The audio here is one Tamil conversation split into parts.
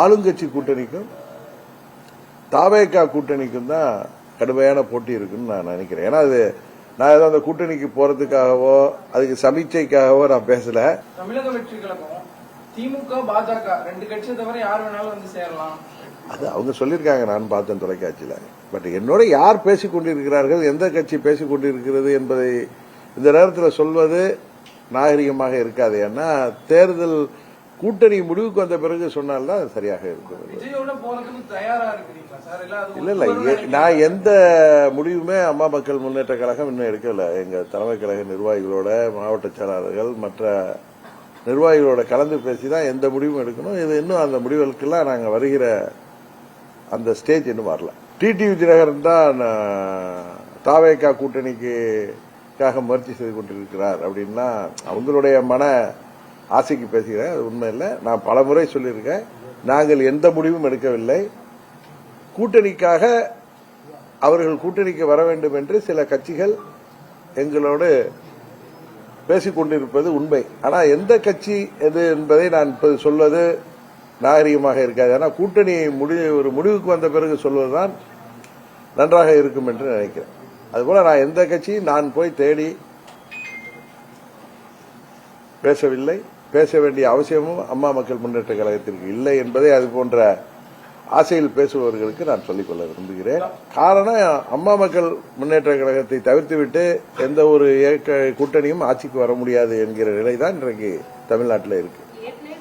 ஆளுங்கட்சி கூட்டணிக்கும் தாவேக்கா கூட்டணிக்கும் தான் கடுமையான போட்டி இருக்குன்னு நான் நினைக்கிறேன். ஏன்னா அது நான் ஏதோ அந்த கூட்டணிக்கு போறதுக்காகவோ அதுக்கு சமீட்சைக்காகவோ நான் பேசல. தமிழக வெற்றி கழகம் திமுக பாஜக ரெண்டு கட்சியை தவிர யார் வேணாலும் வந்து சேரலாம். அது அவங்க சொல்லியிருக்காங்க நான் பார்த்தேன் தொலைக்காட்சியில். பட் என்னோட யார் பேசிக் கொண்டிருக்கிறார்கள் எந்த கட்சி பேசிக் கொண்டிருக்கிறது என்பதை இந்த நேரத்தில் சொல்வது நாகரிகமாக இருக்காது. ஏன்னா தேர்தல் கூட்டணி முடிவுக்கு வந்த பிறகு சொன்னால்தான் சரியாக இருக்கும் இல்ல இல்ல நான் எந்த முடிவுமே அம்மா மக்கள் முன்னேற்ற கழகம் இன்னும் எடுக்கல. எங்க தலைமை கழக நிர்வாகிகளோட மாவட்ட செயலாளர்கள் மற்ற நிர்வாகிகளோட கலந்து பேசி தான் எந்த முடிவும் எடுக்கணும். இது இன்னும் அந்த முடிவுகளுக்கெல்லாம் நாங்க வருகிற அந்த ஸ்டேஜ் இன்னும் வரல. டிடிவி தினகரன் தான் தாவேக்கா கூட்டணிக்காக முயற்சி செய்து கொண்டிருக்கிறார் அப்படின்னா அவங்களுடைய மன ஆசைக்கு பேசுகிறேன் அது உண்மை இல்லை. நான் பல முறை சொல்லியிருக்கேன் நாங்கள் எந்த முடிவும் எடுக்கவில்லை. கூட்டணிக்காக அவர்கள் கூட்டணிக்கு வர வேண்டும் என்று சில கட்சிகள் எங்களோடு பேசிக் கொண்டிருப்பது உண்மை. ஆனால் எந்த கட்சி எது என்பதை நான் இப்போது சொல்வது நாகரிகமாக இருக்காது. ஆனால் கூட்டணி முடி ஒரு முடிவுக்கு வந்த பிறகு சொல்வதுதான் நன்றாக இருக்கும் என்று நினைக்கிறேன். அதுபோல நான் எந்த கட்சியும் நான் போய் தேடி பேசவில்லை. பேச வேண்டிய அவசியமும் அம்மா மக்கள் முன்னேற்ற கழகத்திற்கு இல்லை என்பதை அது போன்ற ஆசையில் பேசுபவர்களுக்கு நான் சொல்லிக்கொள்ள விரும்புகிறேன். காரணம் அம்மா மக்கள் முன்னேற்ற கழகத்தை தவிர்த்துவிட்டு எந்த ஒரு இயக்க கூட்டணியும் ஆட்சிக்கு வர முடியாது என்கிற நிலைதான் இன்றைக்கு தமிழ்நாட்டில் இருக்கு. ஏற்கனவே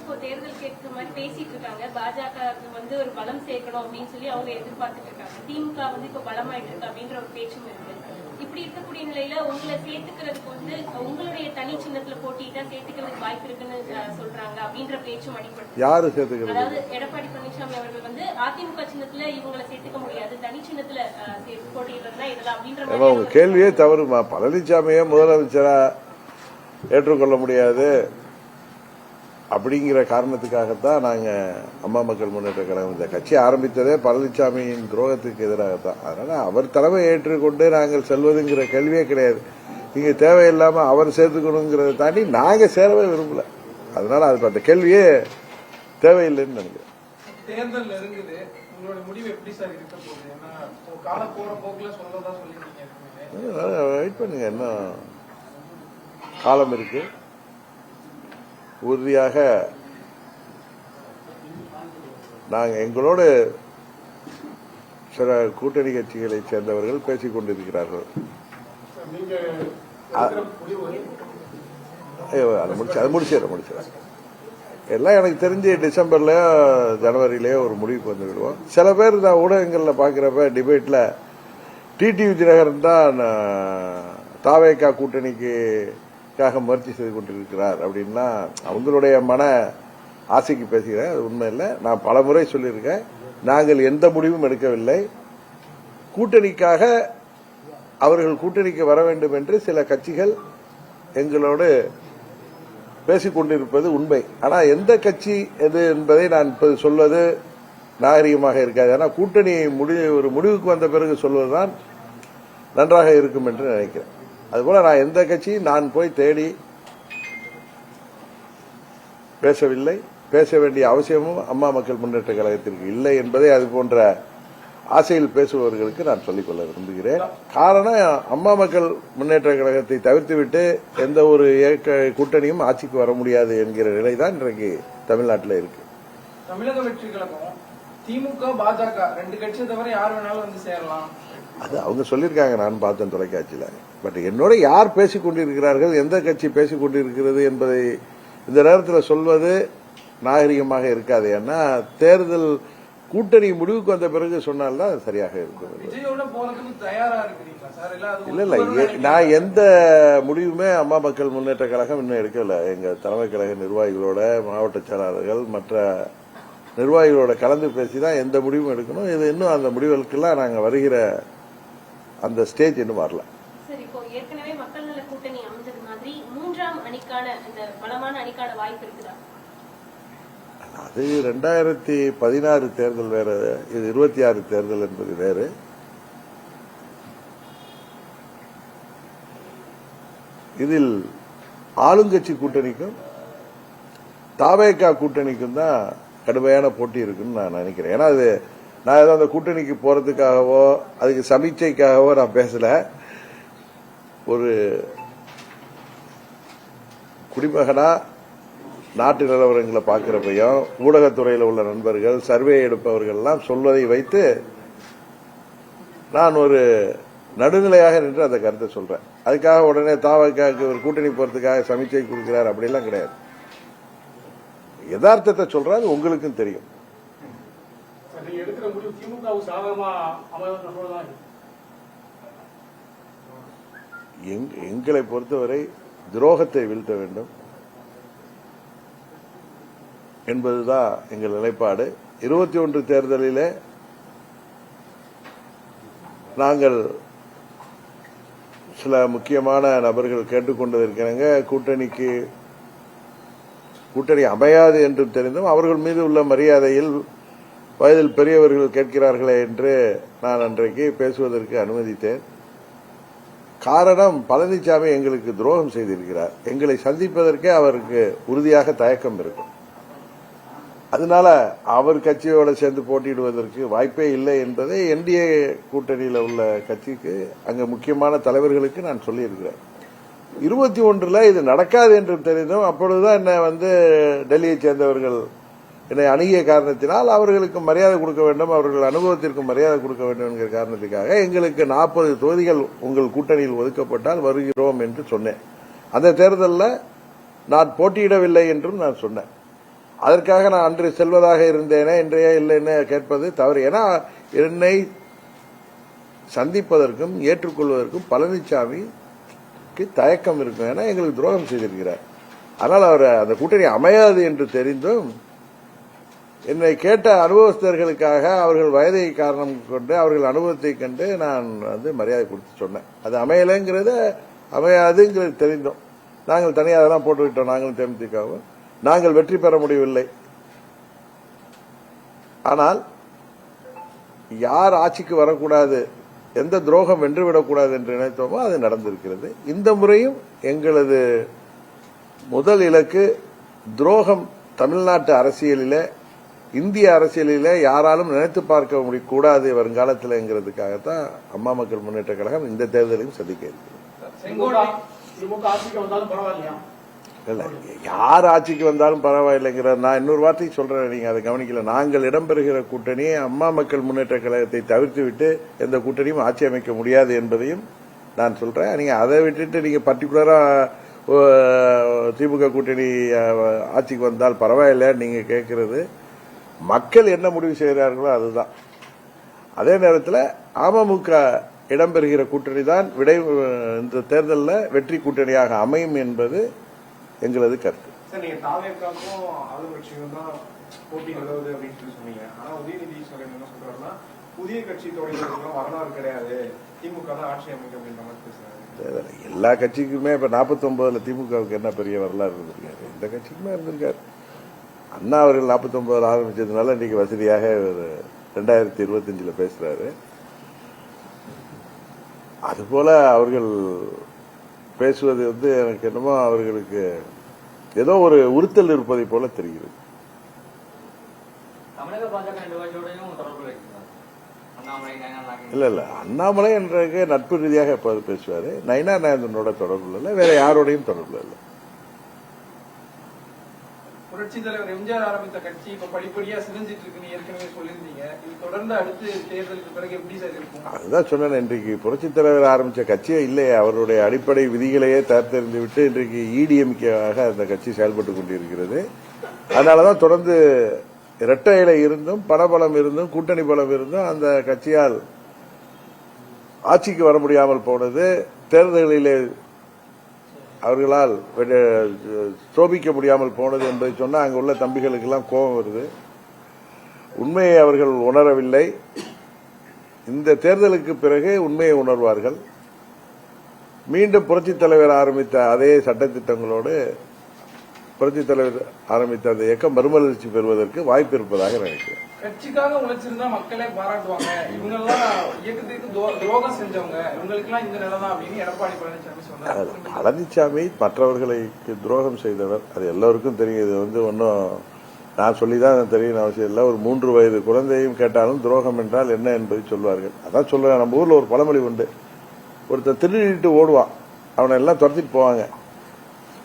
இப்படி இருக்கக்கூடிய நிலையில உங்களை சேர்த்துக்கிறதுக்கு வந்து உங்களுடைய தனி சின்னத்துல போட்டிட்டா சேர்த்துக்கிறதுக்கு வாய்ப்பு இருக்குன்னு சொல்றாங்க அப்படின்ற பேச்சும் அடிப்படுது யாரு சேர்த்துக்கிறது? அதாவது எடப்பாடி பழனிசாமி அவர்கள் வந்து அதிமுக சின்னத்துல இவங்களை சேர்த்துக்க முடியாது தனி சின்னத்துல போட்டியிடுறதுனா இதெல்லாம் அப்படின்ற உங்க கேள்வியே தவறுமா பழனிசாமியே முதலமைச்சரா ஏற்றுக்கொள்ள முடியாது. அப்படிங்கிற காரணத்துக்காகத்தான் நாங்க அம்மா மக்கள் முன்னேற்ற கழகம் இந்த கட்சி ஆரம்பித்ததே பழனிசாமியின் துரோகத்துக்கு எதிராகத்தான். அதனால அவர் தலைமை ஏற்றுக்கொண்டு நாங்கள் செல்வதுங்கிற கேள்வியே கிடையாது. நீங்க தேவையில்லாம அவர் சேர்த்துக்கணுங்கிறத தாண்டி நாங்க சேரவே விரும்பல. அதனால அது அந்த கேள்வியே தேவையில்லைன்னு நினைக்கிறேன். தேர்தல் நெருங்குது. உங்களோட முடிவு எப்படி சார் இருக்க போகுது? ஏன்னா இப்போ கால போற போக்குல சொல்றதா சொல்லிருக்கீங்க ஏற்கனவே. வெயிட் பண்ணுங்க இன்னும் காலம் இருக்கு? உறுதியாக நாங்கள் எங்களோடு சில கூட்டணி கட்சிகளை சேர்ந்தவர்கள் பேசிக் கொண்டிருக்கிறார்கள். ஐயோ, அது முடிச்சு அது முடிச்சிடறேன் முடிச்சிடறேன். எல்லாம் எனக்கு தெரிஞ்சு டிசம்பர்லயோ ஜனவரிலயோ ஒரு முடிவுக்கு வந்து விடுவோம். சில பேர் நான் ஊடகங்களில் பார்க்குறப்ப டிபேட்டில் டிடிவி தினகரன் தான் தாவேக்கா கூட்டணிக்காக முயற்சி செய்து கொண்டிருக்கிறார் அப்படின்னா அவங்களுடைய மன ஆசைக்கு பேசுகிறேன். அது உண்மை இல்லை. நான் பல முறை சொல்லியிருக்கேன். நாங்கள் எந்த முடிவும் எடுக்கவில்லை. கூட்டணிக்காக அவர்கள் கூட்டணிக்கு வர வேண்டும் என்று சில கட்சிகள் எங்களோடு பேசிக் கொண்டிருப்பது உண்மை. ஆனால் எந்த கட்சி எது என்பதை நான் இப்போது சொல்வது நாகரிகமாக இருக்காது. ஆனால் கூட்டணி முடி ஒரு முடிவுக்கு வந்த பிறகு சொல்வதுதான் நன்றாக இருக்கும் என்று நினைக்கிறேன். அதுபோல நான் எந்த கட்சியும் நான் போய் தேடி பேசவில்லை. பேச வேண்டிய அவசியமும் அம்மா மக்கள் முன்னேற்ற கழகத்திற்கு இல்லை என்பதை அது போன்ற ஆசையில் பேசுபவர்களுக்கு நான் சொல்லிக்கொள்ள விரும்புகிறேன். காரணம் அம்மா மக்கள் முன்னேற்ற கழகத்தை தவிர்த்துவிட்டு எந்த ஒரு இயக்க கூட்டணியும் ஆட்சிக்கு வர முடியாது என்கிற நிலைதான் இன்றைக்கு தமிழ்நாட்டில் இருக்கு. தமிழக வெற்றி கழகம் திமுக பாஜக ரெண்டு கட்சியை தவிர யார் வேணாலும் வந்து சேரலாம். அது அவங்க சொல்லியிருக்காங்க நான் பார்த்தேன் தொலைக்காட்சியில். பட் என்னோட யார் பேசிக் கொண்டிருக்கிறார்கள் எந்த கட்சி பேசிக் கொண்டிருக்கிறது என்பதை இந்த நேரத்தில் சொல்வது நாகரிகமாக இருக்காது. ஏன்னா தேர்தல் கூட்டணி முடிவுக்கு வந்த பிறகு சொன்னால்தான் சரியாக இருக்கும் இல்ல இல்ல நான் எந்த முடிவுமே அம்மா மக்கள் முன்னேற்ற கழகம் இன்னும் எடுக்கல. எங்க தலைமை கழக நிர்வாகிகளோட மாவட்ட செயலாளர்கள் மற்ற நிர்வாகிகளோட கலந்து பேசி தான் எந்த முடிவும் எடுக்கணும். இது இன்னும் அந்த முடிவுகளுக்கெல்லாம் நாங்க வருகிற அந்த ஸ்டேஜ் இன்னும் வரல. அது ரெண்டாயிரத்தி பதினாறு தேர்தல் வேற இது இருபத்தி ஆறு தேர்தல் என்பது வேறு. இதில் ஆளுங்கட்சி கூட்டணிக்கும் தாவேக்கா கூட்டணிக்கும் தான் கடுமையான போட்டி இருக்குன்னு நான் நினைக்கிறேன். ஏன்னா அது நான் ஏதோ அந்த கூட்டணிக்கு போறதுக்காகவோ அதுக்கு சமீட்சைக்காகவோ நான் பேசல. ஒரு குடிமகனா நாட்டு நிலவரங்களை பார்க்கிறப்பையும் ஊடகத்துறையில் உள்ள நண்பர்கள் சர்வே எடுப்பவர்கள்லாம் சொல்வதை வைத்து நான் ஒரு நடுநிலையாக நின்று அந்த கருத்தை சொல்றேன். அதுக்காக உடனே தாவக்காக்கு ஒரு கூட்டணி போறதுக்காக சமீட்சை கொடுக்கிறார் அப்படிலாம் கிடையாது. யதார்த்தத்தை சொல்றேன் அது உங்களுக்கும் தெரியும் சார், நீங்க எடுக்கிற முடிவு திமுகவுக்கு சாதகமா அமைவதற்கு சொல்றதான் எங்- எங்களை பொறுத்தவரை துரோகத்தை வீழ்த்த வேண்டும். என்பதுதான் எங்கள் நிலைப்பாடு. இருபத்தி ஒன்று தேர்தலில் நாங்கள் சில முக்கியமான நபர்கள் கேட்டுக்கொண்டிருக்கிறாங்க கூட்டணிக்கு கூட்டணி அமையாது என்றும் தெரிந்தும் அவர்கள் மீது உள்ள மரியாதையில் வயதில் பெரியவர்கள் கேட்கிறார்களே என்று நான் அன்றைக்கு பேசுவதற்கு அனுமதித்தேன். காரணம் பழனிசாமி எங்களுக்கு துரோகம் செய்திருக்கிறார். எங்களை சந்திப்பதற்கே அவருக்கு உறுதியாக தயக்கம் இருக்கும். அதனால அவர் கட்சியோட சேர்ந்து போட்டியிடுவதற்கு வாய்ப்பே இல்லை என்பதை என்டிஏ கூட்டணியில் உள்ள கட்சிக்கு அங்கே முக்கியமான தலைவர்களுக்கு நான் சொல்லியிருக்கிறேன். இருபத்தி ஒன்றில் இது நடக்காது என்று தெரிந்தும் அப்பொழுதுதான் என்னை வந்து டெல்லியை சேர்ந்தவர்கள் என்னை அணுகிய காரணத்தினால் அவர்களுக்கு மரியாதை கொடுக்க வேண்டும் அவர்கள் அனுபவத்திற்கு மரியாதை கொடுக்க வேண்டும் என்கிற காரணத்துக்காக எங்களுக்கு நாற்பது தொகுதிகள் உங்கள் கூட்டணியில் ஒதுக்கப்பட்டால் வருகிறோம் என்று சொன்னேன். அந்த தேர்தலில் நான் போட்டியிடவில்லை என்றும் நான் சொன்னேன். அதற்காக நான் அன்று செல்வதாக இருந்தேனே இன்றைய இல்லைன்னு கேட்பது தவறு. ஏன்னா என்னை சந்திப்பதற்கும் ஏற்றுக்கொள்வதற்கும் பழனிசாமிக்கு தயக்கம் இருக்கும். ஏன்னா எங்களுக்கு துரோகம் செய்திருக்கிறார். ஆனால் அவர் அந்த கூட்டணி அமையாது என்று தெரிந்தும் என்னை கேட்ட அனுபவஸ்தர்களுக்காக அவர்கள் வயதை காரணம் கொண்டு அவர்கள் அனுபவத்தை கண்டு நான் வந்து மரியாதை கொடுத்து சொன்னேன். அது அமையலைங்கிறத அமையாதுங்கிறது தெரிந்தோம். நாங்கள் தனியாக தான் போட்டுவிட்டோம் நாங்களும் தேமுதிகவும் நாங்கள் வெற்றி பெற முடியவில்லை. ஆனால் யார் ஆட்சிக்கு வரக்கூடாது எந்த துரோகம் வென்றுவிடக்கூடாது என்று நினைத்தோமோ அது நடந்திருக்கிறது. இந்த முறையும் எங்களது முதல் இலக்கு துரோகம் தமிழ்நாட்டு அரசியலிலே இந்திய அரசியலிலே யாராலும் நினைத்து பார்க்க முடியக்கூடாது வருங்காலத்தில்ங்கிறதுக்காகத்தான் அம்மா மக்கள் முன்னேற்ற கழகம் இந்த தேர்தலையும் சந்திக்க இல்ல யார் ஆட்சிக்கு வந்தாலும் பரவாயில்லைங்கிற நான் இன்னொரு வார்த்தை சொல்றேன் நீங்க அதை கவனிக்கல. நாங்கள் இடம்பெறுகிற கூட்டணி அம்மா மக்கள் முன்னேற்ற கழகத்தை தவிர்த்து விட்டு எந்த கூட்டணியும் ஆட்சி அமைக்க முடியாது என்பதையும் நான் சொல்றேன். நீங்க அதை விட்டுட்டு நீங்க பர்டிகுலரா திமுக கூட்டணி ஆட்சிக்கு வந்தால் பரவாயில்ல நீங்க கேட்கறது. மக்கள் என்ன முடிவு செய்கிறார்களோ அதுதான். அதே நேரத்தில் அமமுக இடம்பெறுகிற கூட்டணி தான் விடை இந்த தேர்தலில் வெற்றி கூட்டணியாக அமையும் என்பது எங்களது கருத்து. எல்லா கட்சிக்குமே இப்ப 49 திமுகவுக்கு என்ன பெரிய வரலாறு இருந்திருக்காரு? இந்த கட்சிக்குமே இருந்திருக்காரு. அண்ணா அவர்கள் 49 ஆரம்பிச்சதுனால இன்னைக்கு வசதியாக ஒரு ரெண்டாயிரத்தி இருபத்தஞ்சுல பேசுறாரு. அதுபோல அவர்கள் பேசுவது வந்து எனக்கு என்னமோ அவர்களுக்கு ஏதோ ஒரு உறுத்தல் இருப்பதை போல தெரிகிறது. இல்ல இல்ல. அண்ணாமலை என்றக்கு நட்பு ரீதியாக எப்போது பேசுவாரு? நைனா நாயந்தனோட தொடர்பு இல்லை வேற யாரோடையும் தொடர்பு இல்லை? புரட்சி தலைவர் எம்ஜிஆர் ஆரம்பித்த கட்சி இப்ப படிப்படியா சிதைஞ்சிட்டு இருக்குன்னு ஏற்கனவே சொல்லியிருந்தீங்க. இது தொடர்ந்து அடுத்து தேர்தலுக்கு பிறகு எப்படி சார் இருக்கும்? அதுதான் சொன்னேன். இன்றைக்கு புரட்சித் தலைவர் ஆரம்பிச்ச கட்சியே இல்லையே. அவருடைய அடிப்படை விதிகளையே தற்தெறிந்து விட்டு இன்றைக்கு இடிஎம்கேவாக அந்த கட்சி செயல்பட்டு கொண்டிருக்கிறது. அதனாலதான் தொடர்ந்து இரட்டையில இருந்தும் பணபலம் இருந்தும் கூட்டணி பலம் இருந்தும் அந்த கட்சியால் ஆட்சிக்கு வர முடியாமல் போனது. தேர்தல்களிலே அவர்களால் சோபிக்க முடியாமல் போனது என்பதை சொன்னால் அங்கே உள்ள தம்பிகளுக்கெல்லாம் கோபம் வருது. உண்மையை அவர்கள் உணரவில்லை. இந்த தேர்தலுக்கு பிறகு உண்மையை உணர்வார்கள். மீண்டும் புரட்சித் தலைவர் ஆரம்பித்த அதே சட்டத்திட்டங்களோடு புரட்சித் தலைவர் ஆரம்பித்த அந்த இயக்கம் மறுமலர்ச்சி பெறுவதற்கு வாய்ப்பு இருப்பதாக நினைக்கிறேன். கட்சிக்காக உழைச்சிருந்தா மக்களே பாராட்டுவாங்க. இவங்க எல்லாம் இயக்கத்துக்கு துரோகம் செஞ்சவங்க. இவங்களுக்கு எல்லாம் இந்த நிலை தான் அப்படின்னு எடப்பாடி பழனிசாமி அது சொன்னார் பழனிசாமி மற்றவர்களுக்கு துரோகம் செய்தவர். அது எல்லோருக்கும் தெரியும். இது வந்து ஒன்றும் நான் சொல்லிதான் தெரியும் அவசியம் இல்லை. ஒரு மூன்று வயது குழந்தையும் கேட்டாலும் துரோகம் என்றால் என்ன என்பதை சொல்வார்கள். அதான் சொல்லுவேன் நம்ம ஊர்ல ஒரு பழமொழி உண்டு. ஒருத்தர் திருடிட்டு ஓடுவான். அவனை எல்லாம் துரத்திட்டு போவாங்க.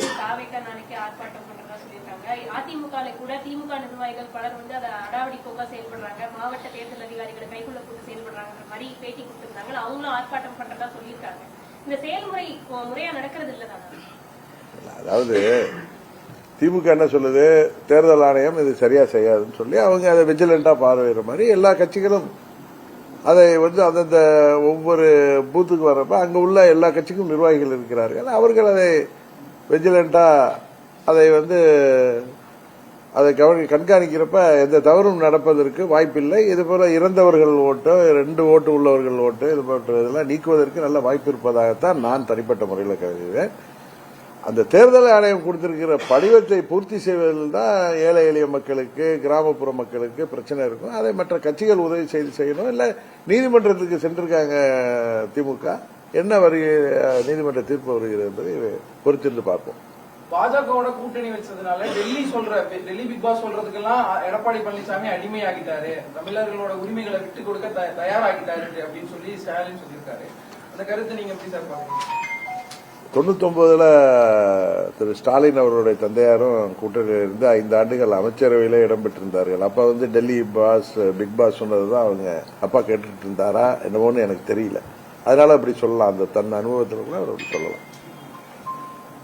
சார் தாவேக்கா நாளைக்கு ஆர்ப்பாட்டம் பண்றதா சொல்லியிருக்காங்க. அதிமுக கூட திமுக நிர்வாகிகள் பலர் வந்து அதை அடாவடி போக்கா செயல்படுறாங்க. மாவட்ட தேர்தல் அதிகாரிகளை கைக்குள்ள போட்டு செயல்படுறாங்கன்ற மாதிரி பேட்டி கொடுத்திருந்தாங்க. அவங்களும் ஆர்ப்பாட்டம் பண்றதா சொல்லியிருக்காங்க. இந்த செயல்முறை முறையா நடக்கிறது இல்லதான் அதாவது திமுக என்ன சொல்லுது? தேர்தல் ஆணையம் இது சரியா செய்யாதுன்னு சொல்லி அவங்க அதை விஜிலண்டா பார்வையிற மாதிரி எல்லா கட்சிகளும் அதை வந்து அந்தந்த ஒவ்வொரு பூத்துக்கு வர்றப்ப அங்க உள்ள எல்லா கட்சிக்கும் நிர்வாகிகள் இருக்கிறார்கள். அவர்கள் அதை விஜிலண்டா அதை வந்து அதை கவனி கண்காணிக்கிறப்ப எந்த தவறும் நடப்பதற்கு வாய்ப்பில்லை. இது போல இறந்தவர்கள் ஓட்டோ ரெண்டு ஓட்டு உள்ளவர்கள் ஓட்டு இது போன்ற இதெல்லாம் நீக்குவதற்கு நல்ல வாய்ப்பு இருப்பதாகத்தான் நான் தனிப்பட்ட முறையில் கருதுகிறேன். அந்த தேர்தல் ஆணையம் கொடுத்திருக்கிற படிவத்தை பூர்த்தி செய்வதில் தான் ஏழை எளிய மக்களுக்கு கிராமப்புற மக்களுக்கு பிரச்சனை இருக்கும். அதை மற்ற கட்சிகள் உதவி செய்து செய்யணும். இல்லை நீதிமன்றத்துக்கு சென்றிருக்காங்க திமுக என்ன வரி நீதிமன்ற தீர்ப்பு வருகிறது என்பதை பொறுத்திருந்து பார்ப்போம். பாஜகவோட கூட்டணி வச்சதுனால டெல்லி சொல்ற டெல்லி பிக் பாஸ் சொல்றதுக்கெல்லாம் எடப்பாடி பழனிசாமி அடிமையாகிட்டாரு. தமிழர்களோட உரிமைகளை விட்டு கொடுக்க தயாராகிட்டாரு அப்படின்னு சொல்லி ஸ்டாலின் சொல்லியிருக்காரு. அந்த கருத்தை நீங்க எப்படி சார் பாக்குறீங்க தொண்ணூத்தொன்பதுல திரு ஸ்டாலின் அவருடைய தந்தையாரும் கூட்டணியில் இருந்து ஐந்து ஆண்டுகள் அமைச்சரவையில இடம்பெற்றிருந்தார்கள் அப்ப வந்து டெல்லி பாஸ் பிக் பாஸ் சொன்னதுதான் அவங்க அப்பா கேட்டுட்டு இருந்தாரா என்னமோன்னு எனக்கு தெரியல. அதனால அப்படி சொல்லலாம். அந்த தன் அனுபவத்தில் கூட அவர் அப்படி சொல்லலாம்.